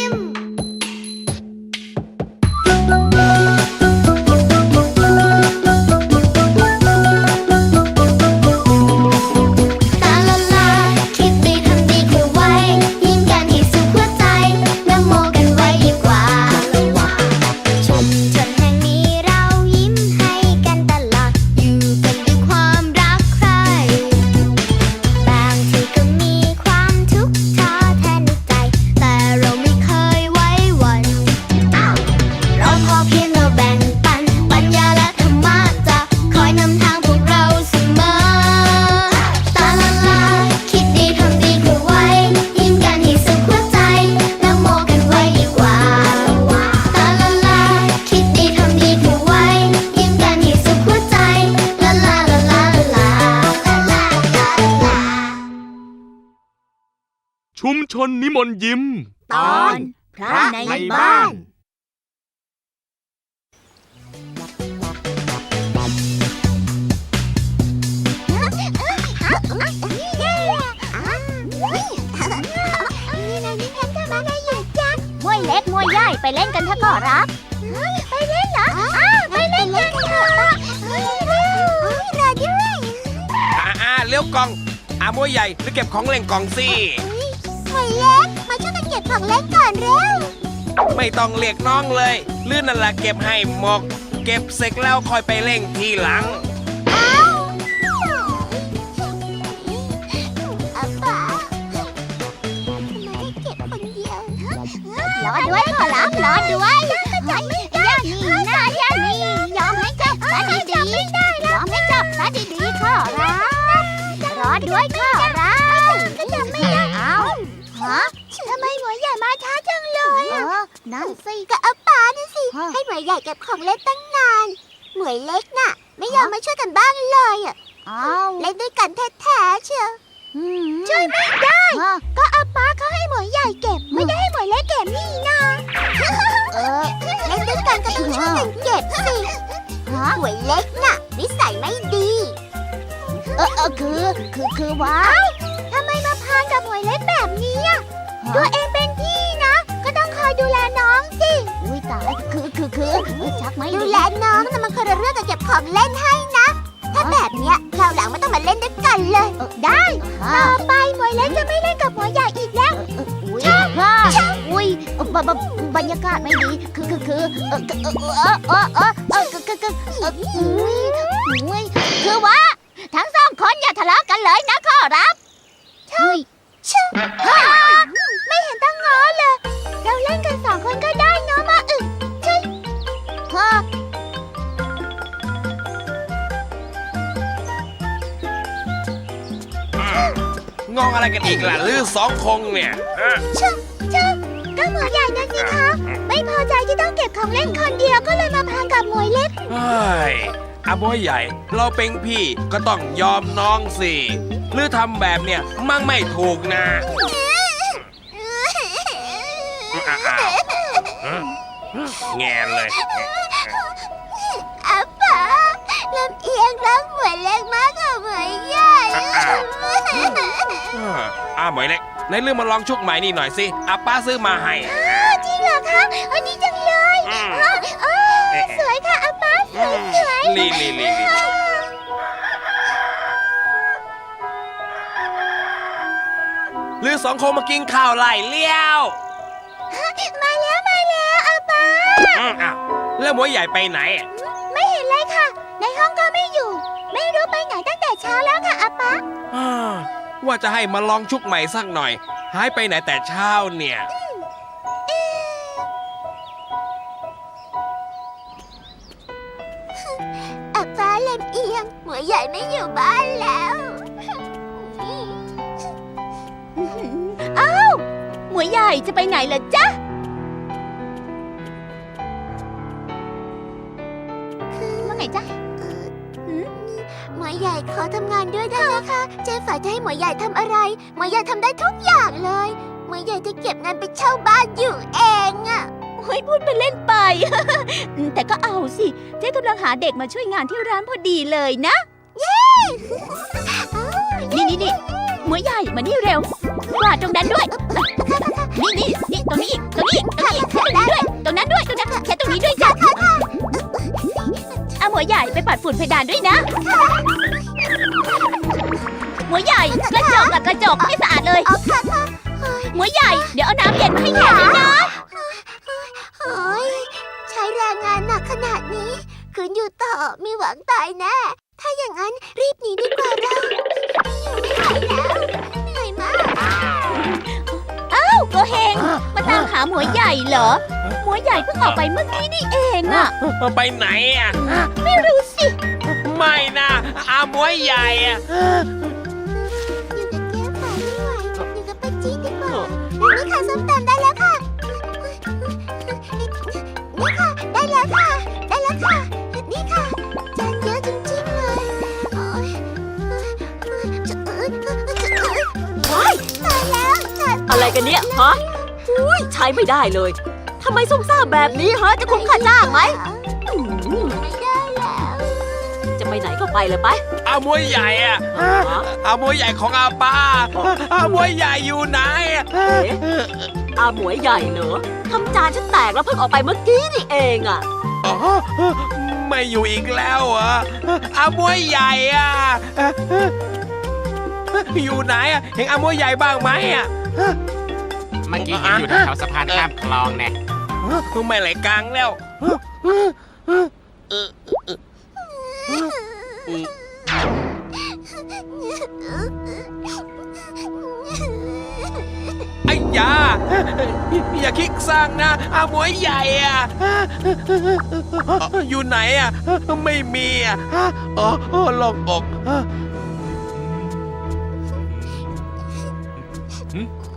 ม ชุมชนนิมนต์ยิ้ม ตอนพระในบ้านมวยเล็กมวยใหญ่ไปเล่นกันเถอะก่อรับ ไปเล่นเหรออ้าวไปเล่นกันเถอะรอด้วย อ่าอ่าเลี้ยวกล่องอามวยใหญ่หรือเก็บของเล่นกล่องสิม วยเล็ก มาช่วยกันเก็บของเล่นก่อนเร็ว ไม่ต้องเรียกน้องเลย ลื่นนั่นแหละเก็บให้หมก เก็บเสร็จแล้วค่อยไปเล่งทีหลังอ้าวอาป๋าทำไมให้เก็บคนเดียวรอด้วยขอรับรอด้วยใจไม่ สิก็อาป๋านั่นสิให้หมวยใหญ่เก็บของเล่นตั้งนานหมวยเล็กน่ะ ไม่ยอมมาช่วยกันบ้างเลยอะเล่นด้วยกันแท้ๆเชียวช่วยไม่ได้ก็อาป้าเขาให้หมวยใหญ่เก็บ ไม่ได้ให้หมวยเล็กเก็บนี่นะเล่นด้วยกันก็ต้องช่วยกันเก็บสิหมวยเล็กน่ะนิสัยไม่ดีเออเออคือ คือ คือว่าทำไมมาพานกับหมวยเล็กแบบนี้อะ ตัวเอง ของเล่นให้นะ ถ้าแบบเนี้ยคราวหลังไม่ต้องมาเล่นด้วยกันเลย ได้ต่อไปหมวยเล็กจะไม่เล่นกับหมวยใหญ่อีกแล้วชอบชอบอุ้ยบรรยากาศไม่ดี คือคือคือเออเออเออเออเออเออคือคือคือเอออุ้ยอุ้ยคือว่า ทั้งสองคนอย่าทะเลาะกันเลยนะขอรับใช่ไม่เห็นต้องง้อเลย เราเล่นกันสองคนก็ได้เนาะมาอึใช่ งองอะไรกันอีกล่ะลือสองคงเนี่ยฮะช่างช่างก็หมวยใหญ่นะสิคะ ไม่พอใจที่ต้องเก็บของเล่นคนเดียวก็เลยมาพานกับหมวยเล็ก เฮ้ยอามวยใหญ่ เราเป็นพี่ก็ต้องยอมน้องสิหรือทำแบบเนี่ยมั่งไม่ถูกนะอ้าวฮะแงนเลย อาป๋าลำเอียงรักหมวยเล็กมากกว่าหมวยใหญ่ อ้าวอ้าวหมวยเล็กในเรื่องมาลองชุกใหม่นี่หน่อยสิอาป้าซื้อมาให้จริงเหรอคะอันนี้จังเลยอืมฮะเออสวยค่ะอาป๋าสวยสวยลีลีลีลีหรือสองคนมากินข้าวไล่เลี้ยวมาแล้วมาแล้วอาป๋าอืมอ้าวแล้วหมวยใหญ่ไปไหนอะไม่เห็นเลยค่ะ ในห้องก็ไม่อยู่ วว่าจะให้มาลองชุกใหม่สักหน่อย หายไปไหนแต่เช้าเนี่ยอาป๋าลำเอียงหมวยใหญ่ไม่อยู่บ้านแล้วอ้าวหมวยใหญ่จะไปไหนล่ะจ๊ะคือว่าไงจ๊ะ หมวยวยใหญ่ขอทำงานด้วยได้ไหมคะเจ๊ฝ่ายจะให้หมวยใหญ่ทำอะไร หมวยใหญ่ทำได้ทุกอย่างเลย หมวยใหญ่จะเก็บเงินไปเช่าบ้านอยู่เองอะเฮ้ยพูดไปเล่นไป แต่ก็เอาสิ เจ๊กำลังหาเด็กมาช่วยงานที่ร้านพอดีเลยนะนี่นี่นี่หมวยใหญ่มานี่เร็ว ฝุ่นเพดานด้วยนะหมวยใหญ่กระจกอะกระจกไม่สะอาดเลย เอาค่ะค่ะเฮ้ยหมวยใหญ่ เดี๋ยวเอาน้ำเย็นมาให้แขกด้วยนะ เฮ้ยใช้แรงงานหนักขนาดนี้คืนอยู่ต่อมีหวังตายแน่ ถ้าอย่างนั้นรีบหนีดีกว่าเราอยู่ไม่ไหวแล้วเหนื่อยมากเอ้าโกเฮง มาตามหาหมวยใหญ่เหรอ หมวยใหญ่เพิ่งออกไปเมื่อกี้นี่เองอะไปไหนอะ ไม่รู้สิ ไม่นะอามวยใหญ่อะอยู่กับเจ๊ฝ่ายไม่ไหวอยู่กับป้าจี๊ดดีกว่านี่ค่ะส้มตำได้แล้วค่ะนี่ค่ะ ได้แล้วค่ะ ได้แล้วค่ะ นี่ค่ะจานเยอะจริงๆเลยโอ๊ยจะเอ้ยจะเอ้ยว้ายตายแล้วจานอะไรกันเนี่ยฮะอุ้ยใช้ไม่ได้เลยทำไมซุ่มซ่ามแบบนี้ฮะจะคุ้มค่าจ้างไหมอืมไม่ได้แล้วจะไปไหนก็ไปเลยไปอามวยใหญ่อะฮะอามวยใหญ่ของอาป้าอามวยใหญ่อยู่ไหนอะเอ๊ะอาหมวยใหญ่เหรอทำจานฉันแตกแล้วเพิ่งออกไปเมื่อกี้นี่เองอะอ๋อไม่อยู่อีกแล้วเหรอะอามวยใหญ่อะอยู่ไหนอะเห็นอามวยใหญ่บ้างไหมอะเมื่อกี้เห็นอยู่แถวๆสะพานข้ามคลองเนี่ย ไม่ไหลกลางแล้วไอ้ยาอย่าคิกสร้างนะอามวยใหญ่อะอยู่ไหนอะ ไม่มีอะอ๋อลงอก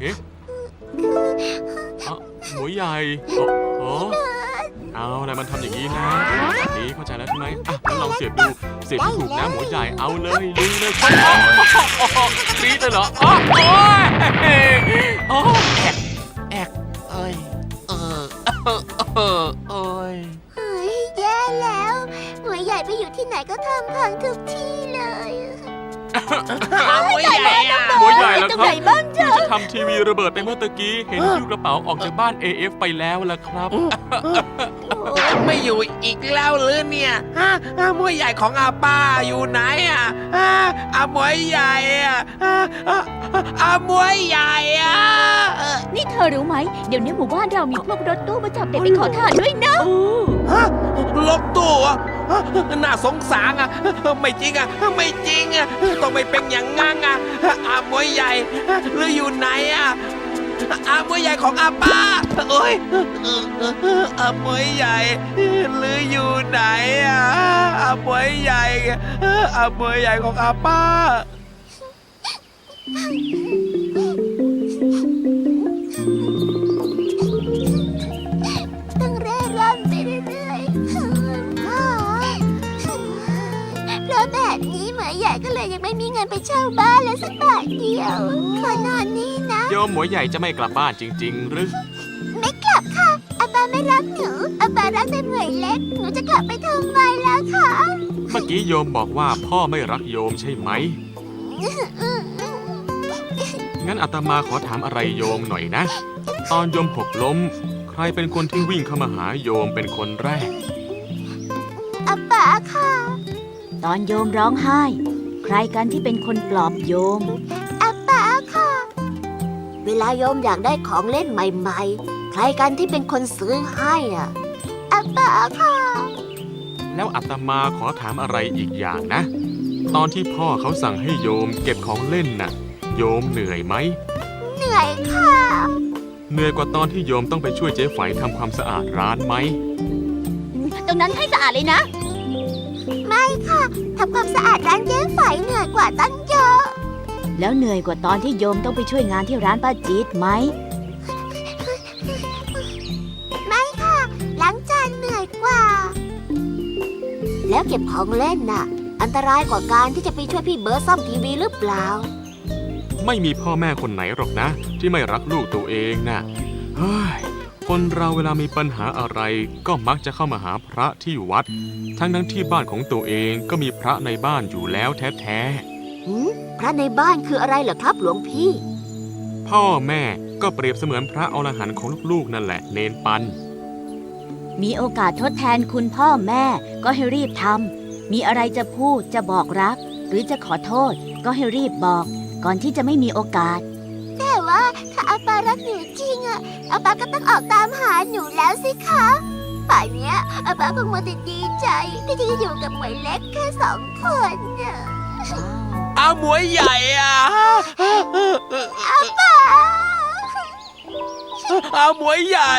เอ๊ะ หมวยใหญ่อ๋ออ๋อเอาอะไรมันทำอย่างนี้นะแบบนี้เข้าใจแล้วใช่ไหมอะงั้นลองเสียบดู เสียบที่ถูกนะหมวยใหญ่ เอาเลยลุยเลยครับอ๋อกรี๊ดเลยเหรออ๋อโอ้ยอ๋อเอ้ยเออเออเออเอ้ยเฮ้ยแย่แล้ว หมวยใหญ่ไปอยู่ที่ไหนก็ทำพังทุกที่เลย อามวยใหญ่อะหมวยใหญ่แล้วตรงคไหนรับบ้างที่จะทำทีวีระเบิดไปเมื่อตะกี้ เห็นหิ้วกระเป๋าออกจากบ้าน AF ไปแล้วล่ะครับ ไม่อยู่อีกแล้วหรือเนี่ยฮะอามวยใหญ่ของอาป้าอยู่ไหนอะฮะอามวยใหญ่อะฮะอะอามวยใหญ่อะเอ่อนี่เธอรู้ไหม เดี๋ยวนี้หมู่บ้านเรามีพวกรถตู้มาจับเด็กไปขอทานด้วยนะโอ้ฮะลบตู้อะฮะ น่าสงสารอะ ไม่จริงอะ ไม่จริงอะ ต้องไม่เป็นอย่างงั้นอะอามวยใหญ่หรืออยู่ไหนอะอามวยใหญ่ของอาป้า โอ้ยอามวยใหญ่หรืออยู่ไหนอะอามวยใหญ่อามวยใหญ่ของอาป้า เงินไปเช่าบ้านเลยสักบาทเดียว ขอนอนนี่นะ โยมหมวยใหญ่จะไม่กลับบ้านจริง ๆ หรือ ไม่กลับค่ะอาบาไม่รักหนูอาบารักแต่หมวยเล็ก หนูจะกลับไปทำไมแล้วคะเมื่อกี้โยมบอกว่าพ่อไม่รักโยมใช่ไหม งั้นอาตมาขอถามอะไรโยมหน่อยนะ ตอนโยมหกล้ม ใครเป็นคนที่วิ่งเข้ามาหาโยมเป็นคนแรก อาบาค่ะ ตอนโยมร้องไห้ ใครกันที่เป็นคนปลอบโยมอาบาค่ะ เวลาโยมอยากได้ของเล่นใหม่ ๆ ใครกันที่เป็นคนซื้อให้อะอาบาค่ะ แล้วอาตมาขอถามอะไรอีกอย่างนะ ตอนที่พ่อเขาสั่งให้โยมเก็บของเล่นน่ะ โยมเหนื่อยไหม เหนื่อยค่ะ เหนื่อยกว่าตอนที่โยมต้องไปช่วยเจ๊ไฝทำความสะอาดร้านไหม ตรงนั้นให้สะอาดเลยนะไม่ค่ะ ทำความสะอาดร้านเย้ไฝเหนื่อยกว่าตั้งเยอะ แล้วเหนื่อยกว่าตอนที่โยมต้องไปช่วยงานที่ร้านป้าจี๊ดไหม ไม่ค่ะ ล้างจานเหนื่อยกว่า แล้วเก็บของเล่นน่ะ อันตรายกว่าการที่จะไปช่วยพี่เบิร์ดซ่อมทีวีหรือเปล่า ไม่มีพ่อแม่คนไหนหรอกนะ ที่ไม่รักลูกตัวเองนะเฮ้ย คนเราเวลามีปัญหาอะไรก็มักจะเข้ามาหาพระที่วัด ทั้งทั้งๆที่บ้านของตัวเองก็มีพระในบ้านอยู่แล้วแท้หืมพระในบ้านคืออะไรเหรอครับหลวงพี่ๆพ่อแม่ก็เปรียบเสมือนพระอรหันต์ของลูกๆนั่นแหละเนนปัน มีโอกาสทดแทนคุณพ่อแม่ก็ให้รีบทำมีอะไรจะพูดจะบอกรัก หรือจะขอโทษก็ให้รีบบอก ก่อนที่จะไม่มีโอกาสแต่ ว่าถ้าอาปารักหนูจริงอะอาปาก็ต้องออกตามหาหนูแล้วสิคะป่านเนี้ยอาปาคงมัวแต่ดีใจที่จะอยู่กับหมวยเล็กแค่สองคนน่ะอาหมวยใหญ่อะ อา หมวยใหญ่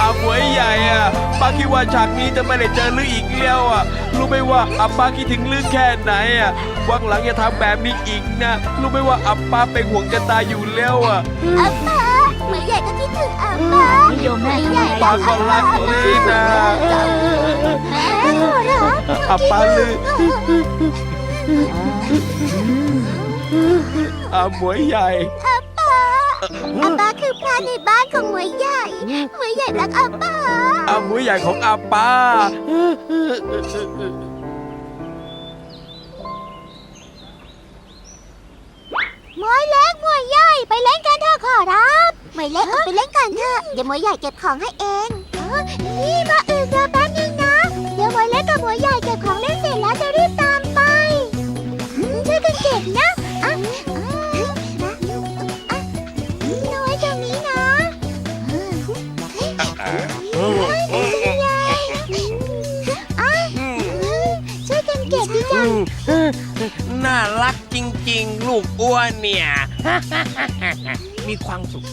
อาหมวยใหญ่อะป้าคิดว่าฉากนี้จะไม่ได้เจอลืออีกแล้วอะรู้ไหมว่าอับป้าคิดถึงลือแค่ไหนอะวันหลังอย่าทำแบบนี้อีกนะ รู้ไหมว่าอับป้าเป็นห่วงจะตายอยู่แล้วอะอาปา หมวยใหญ่ก็คิดถึงอาปานิยมแม่ทำไมป้าก็รักลือนะแม่หัวเราะอับป้าลืออาหมวยใหญ่ อาปาคือพระในบ้านของหมวยใหญ่หมวยใหญ่รักอาปาอาหมวยใหญ่ของอาป้า หมวยเล็กหมวยใหญ่ไปเล่นกันเถอะขอรับ หมวยเล็กไปเล่นกันเถอะเดี๋ยวหมวยใหญ่เก็บของให้เองนี่มาอื่นรอแป๊บนึงนะ เดี๋ยวหมวยเล็กกับหมวยใหญ่เก็บของเล่นเสร็จแล้วจะรีบตามไปช่วยกันเก็บนะอะน้อยตรงนี้นะอะช่วยกันเก็บดีจังน่ารักจริง ๆ ลูกอ้วนเนี่ย มีความสุข